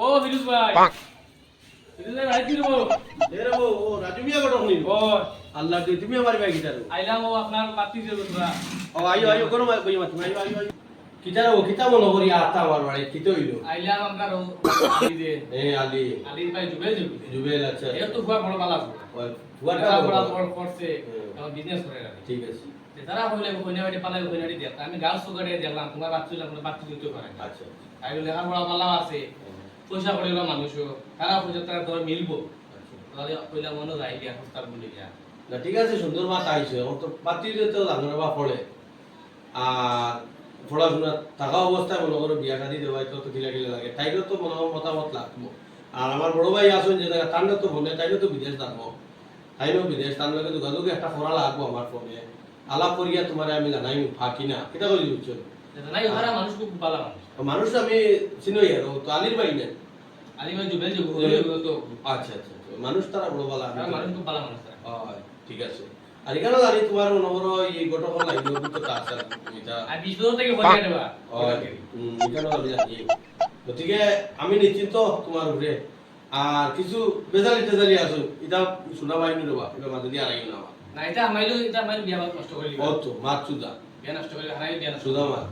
ও ফিরুজ ভাই। ফিরুজ ভাই ভাই কি দেবো এরে বউ ও রাজু মিয়া বড় হনি ও। আল্লাহ তুই তুমি আমার ভাই গিটার আইলাম ও আপনার পাত্রী যে বন্ধুরা। ও আইও আইও কোন বই মাত আইও আইও আইও। কিটার ও কিতা মনে করি আতা আমার বাড়ি কিতো হইল? আইলাম আপনার ও আলি যে এ আলি। আলির ভাই জুবে জুবে জুবেল আচ্ছা। এর তো খুব বড় বালা ফুয়াটা বড় বড় বড়। বড় করছে। বিজনেস করে রাখে। ঠিক আছে। তারা হইলে কইনা বাড়ি পালাই কইনা বাড়ি দেখ আমি গাছ সুগারে দেখলাম তোমার বাচ্চা হইলাম বাচ্চা দিতে পারে আচ্ছা আই লেখা পড়া পালাও আছে। পয়সা করে মানুষ তারা পয়সা তারা ধর মিলবো। তাহলে কইলা মনে যায় দিয়া প্রস্তাব বলে না, ঠিক আছে সুন্দর মাত আইছে এখন তো পাতিলে তো জানো বা পড়ে আর পড়াশোনা থাকা অবস্থায় মনে করো বিয়া শাদি দেওয়াই তো কিলা কিলা লাগে। তাইরও তো মনে হয় মতামত লাগবো আর আমার বড় ভাই আসুন যে তার তো ফোনে তাইরও তো বিদেশ যাব। তাইরও বিদেশ তার লগে যোগাযোগ একটা করা লাগবো আমার ফোনে। আলাপ করিয়া তোমার আমি জানাই ফাঁকি না কিটা করি বুঝছ নাই মানুষ খুব ভালো মানুষ। মানুষ আমি চিনই আর তো আলির ভাই না? আলি ভাই জুবেল জুবে তো আচ্ছা আচ্ছা আচ্ছা। মানুষ তারা বড় বালা তারা মানুষ খুব ভালো মানুষ ঠিক আছে। আর এখানে জানি তোমার নম্বর এই গঠন লাগবে অভিজ্ঞতা আছে এটা আর বিশ বছর থেকে পয়সা দেবা এখানে আমি জানি। গতিকে আমি নিশ্চিন্ত তোমার উপরে। আর কিছু বেজালি টেজালি আছো এটা শোনা পাইনি রবা এটা মাঝে দিয়ে আড়াই না না এটা আমাইলো এটা আমাইলো বিয়া নষ্ট করে ও তো মাছ সুদা বিয়া নষ্ট করে হারাই বিয়া নষ্ট সুদা মাছ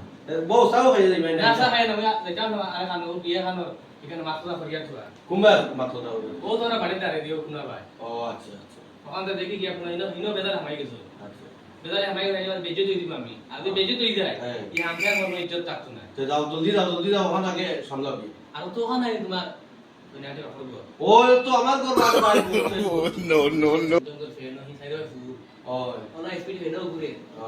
বউ চাও খাই যাই না আসা খাই না এটা না আরে খানো বিয়া খানো। এখানে মাছ তো করিয়া থোয়া কুম্বার মাথা ওটা ও তো না বাড়িতে দিও কোনা ভাই ও আচ্ছা আচ্ছা। ওখান থেকে দেখি কি আপনার ইনো বেদার হামাই গেছো। আচ্ছা। বেদারে হামাই গেলে এবার বেজে তুই দিব আমি। আর যদি বেজে তুই যায়। হ্যাঁ। এই হামকে আমার ইজ্জত থাকতো না তো যাও জলদি যাও জলদি যাও ওখানে আগে সামলাবি। আর তো ওখানে তোমার ও তো আমার ঘর মাছ নহি সাইড ফুল ও ওনা স্পিড ফের ঘুরে ও